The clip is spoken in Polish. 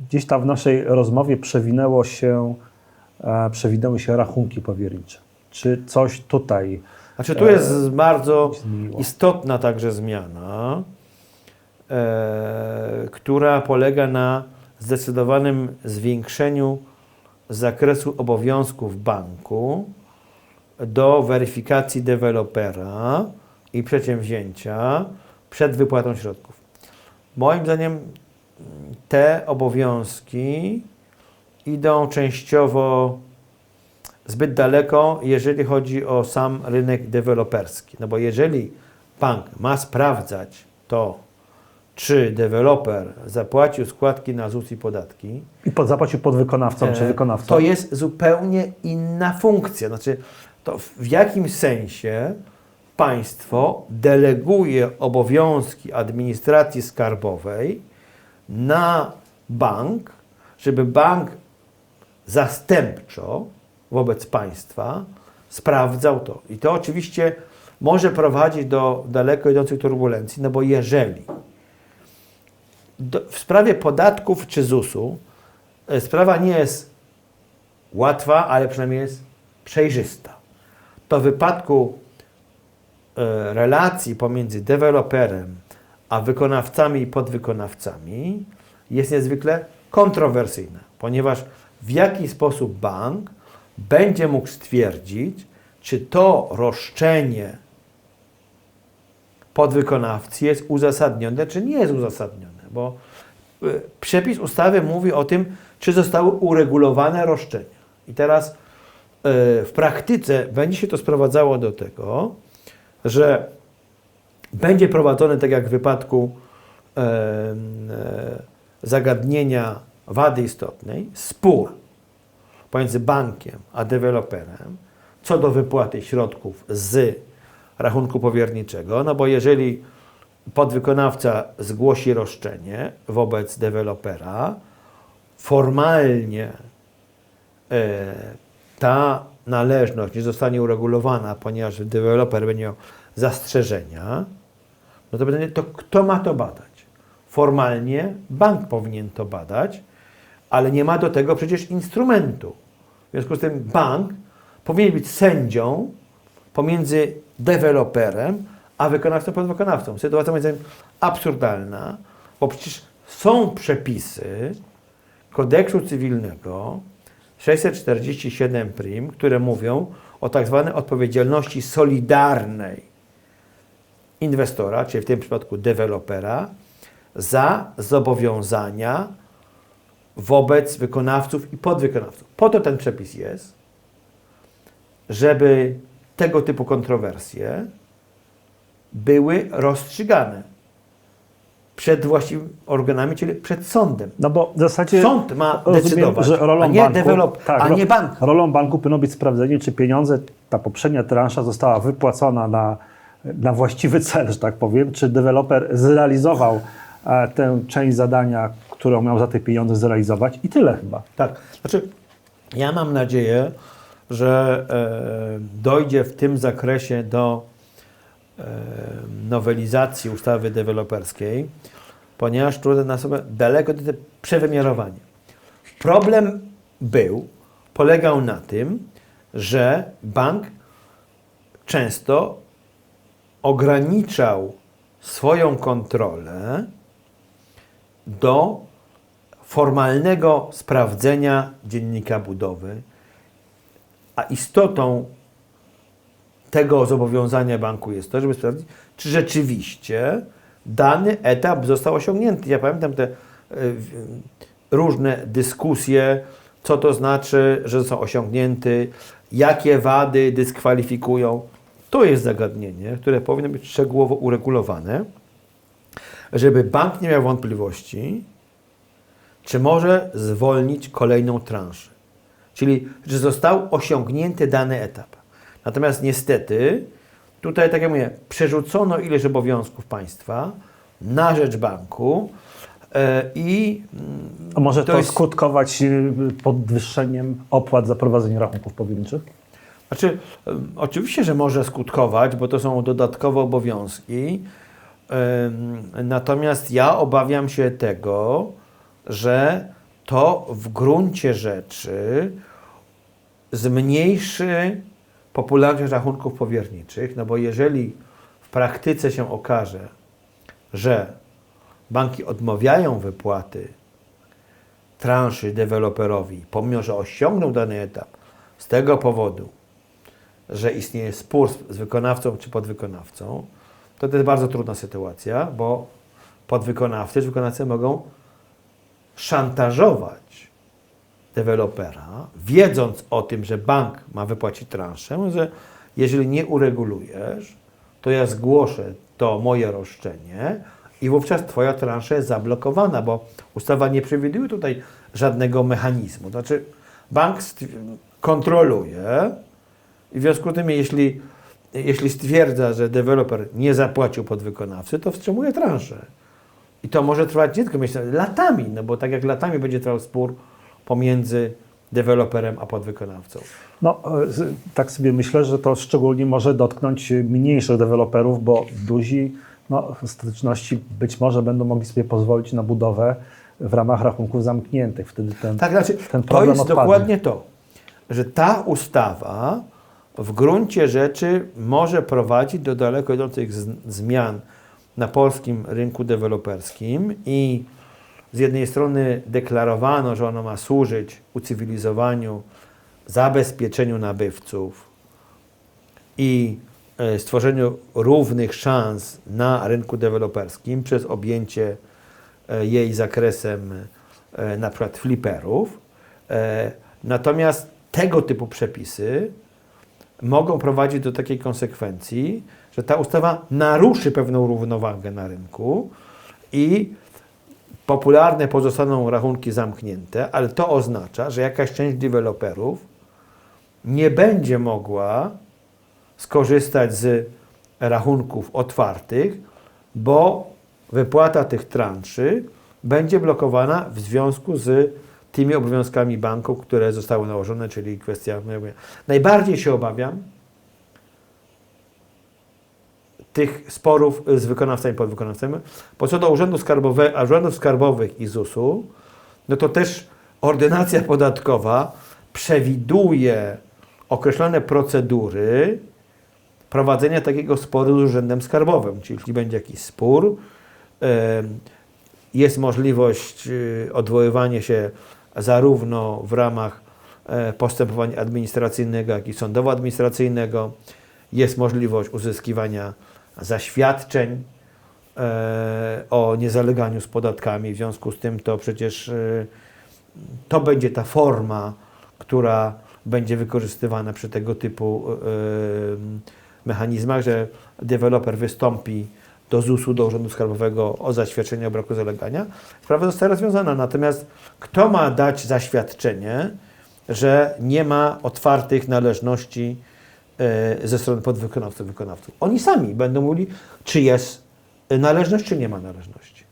Gdzieś tam w naszej rozmowie przewinęło się, e, przewinęły się rachunki powiernicze. Czy coś tutaj Znaczy tu jest bardzo zmieniło. istotna także zmiana, e, która polega na zdecydowanym zwiększeniu zakresu obowiązków banku do weryfikacji dewelopera i przedsięwzięcia przed wypłatą środków. Moim zdaniem te obowiązki idą częściowo zbyt daleko, jeżeli chodzi o sam rynek deweloperski. No bo jeżeli bank ma sprawdzać to, czy deweloper zapłacił składki na ZUS i podatki, i pod, zapłacił podwykonawcom czy e, wykonawcom? to jest zupełnie inna funkcja. Znaczy, to w jakimś sensie państwo deleguje obowiązki administracji skarbowej na bank, żeby bank zastępczo wobec państwa sprawdzał to. I to oczywiście może prowadzić do daleko idących turbulencji, no bo jeżeli do, w sprawie podatków czy ZUS-u e, sprawa nie jest łatwa, ale przynajmniej jest przejrzysta. To w wypadku e, relacji pomiędzy deweloperem a wykonawcami i podwykonawcami jest niezwykle kontrowersyjna, ponieważ w jaki sposób bank będzie mógł stwierdzić, czy to roszczenie podwykonawcy jest uzasadnione, czy nie jest uzasadnione, bo y, przepis ustawy mówi o tym, czy zostały uregulowane roszczenia. I teraz y, w praktyce będzie się to sprowadzało do tego, że będzie prowadzony, tak jak w wypadku em, e, zagadnienia wady istotnej, spór pomiędzy bankiem a deweloperem co do wypłaty środków z rachunku powierniczego, no bo jeżeli podwykonawca zgłosi roszczenie wobec dewelopera, formalnie e, ta należność nie zostanie uregulowana, ponieważ deweloper będzie miał zastrzeżenia, no to pytanie, to kto ma to badać? Formalnie bank powinien to badać, ale nie ma do tego przecież instrumentu. W związku z tym bank powinien być sędzią pomiędzy deweloperem a wykonawcą podwykonawcą. Sytuacja moim zdaniem absurdalna, bo przecież są przepisy kodeksu cywilnego 647 prim, które mówią o tak zwanej odpowiedzialności solidarnej inwestora, czyli w tym przypadku dewelopera, za zobowiązania wobec wykonawców i podwykonawców. Po to ten przepis jest, żeby tego typu kontrowersje były rozstrzygane przed właściwymi organami, czyli przed sądem. No bo w zasadzie Sąd ma rozumiem, decydować, że rolą a nie banku, dewelop- tak, a nie bank. Rolą banku powinno być sprawdzenie, czy pieniądze, ta poprzednia transza została wypłacona na, na właściwy cel, że tak powiem, czy deweloper zrealizował e, tę część zadania, którą miał za te pieniądze zrealizować i tyle chyba. Tak. Znaczy, ja mam nadzieję, że e, dojdzie w tym zakresie do e, nowelizacji ustawy deweloperskiej, ponieważ tu na sobie daleko do tego przewymiarowanie. Problem był, polegał na tym, że bank często ograniczał swoją kontrolę do formalnego sprawdzenia dziennika budowy, a istotą tego zobowiązania banku jest to, żeby sprawdzić, czy rzeczywiście dany etap został osiągnięty. Ja pamiętam te w- różne dyskusje, co to znaczy, że został osiągnięty, jakie wady dyskwalifikują. To jest zagadnienie, które powinno być szczegółowo uregulowane, żeby bank nie miał wątpliwości, czy może zwolnić kolejną transzę. Czyli, że został osiągnięty dany etap. Natomiast niestety, tutaj, tak jak mówię, przerzucono ileś obowiązków państwa na rzecz banku e, i A może to, jest- skutkować y, podwyższeniem opłat za prowadzenie rachunków powierniczych? Znaczy, oczywiście, że może skutkować, bo to są dodatkowe obowiązki. Natomiast ja obawiam się tego, że to w gruncie rzeczy zmniejszy popularność rachunków powierniczych, no bo jeżeli w praktyce się okaże, że banki odmawiają wypłaty transzy deweloperowi, pomimo że osiągnął dany etap, z tego powodu, że istnieje spór z- wykonawcą czy podwykonawcą, to to jest bardzo trudna sytuacja, bo podwykonawcy czy wykonawcy mogą szantażować dewelopera, wiedząc o tym, że bank ma wypłacić transzę, że jeżeli nie uregulujesz, to ja zgłoszę to moje roszczenie i wówczas Twoja transza jest zablokowana, bo ustawa nie przewiduje tutaj żadnego mechanizmu. Znaczy, bank kontroluje i w związku z tym, jeśli, jeśli stwierdza, że deweloper nie zapłacił podwykonawcy, to wstrzymuje transzę. I to może trwać nie tylko miesiące, latami, no bo tak jak latami będzie trwał spór pomiędzy deweloperem a podwykonawcą. No, e, tak sobie myślę, że to szczególnie może dotknąć mniejszych deweloperów, bo duzi no, w styczności być może będą mogli sobie pozwolić na budowę w ramach rachunków zamkniętych. Wtedy ten, Tak, znaczy, ten to problem jest odpadnie. dokładnie to, że ta ustawa w gruncie rzeczy może prowadzić do daleko idących zmian na polskim rynku deweloperskim i z jednej strony deklarowano, że ono ma służyć ucywilizowaniu, zabezpieczeniu nabywców i e, stworzeniu równych szans na rynku deweloperskim przez objęcie e, jej zakresem e, na przykład fliperów. Natomiast tego typu przepisy mogą prowadzić do takiej konsekwencji, że ta ustawa naruszy pewną równowagę na rynku i popularne pozostaną rachunki zamknięte, ale to oznacza, że jakaś część deweloperów nie będzie mogła skorzystać z rachunków otwartych, bo wypłata tych transzy będzie blokowana w związku z tymi obowiązkami banków, które zostały nałożone, czyli kwestia. Najbardziej się obawiam tych sporów z wykonawcami i podwykonawcami, bo co do urzędów skarbowych, a urzędów skarbowych i ZUS-u, no to też ordynacja podatkowa przewiduje określone procedury prowadzenia takiego sporu z urzędem skarbowym. Czyli jeśli będzie jakiś spór, jest możliwość y, odwoływania się zarówno w ramach e, postępowania administracyjnego, jak i sądowo-administracyjnego. Jest możliwość uzyskiwania zaświadczeń e, o niezaleganiu z podatkami. W związku z tym to przecież e, to będzie ta forma, która będzie wykorzystywana przy tego typu mechanizmach, że deweloper wystąpi do ZUS-u, do Urzędu Skarbowego o zaświadczenie o braku zalegania. Sprawa zostaje rozwiązana. Natomiast kto ma dać zaświadczenie, że nie ma otwartych należności e, ze strony podwykonawców, wykonawców? Oni sami będą mówili, czy jest należność, czy nie ma należności.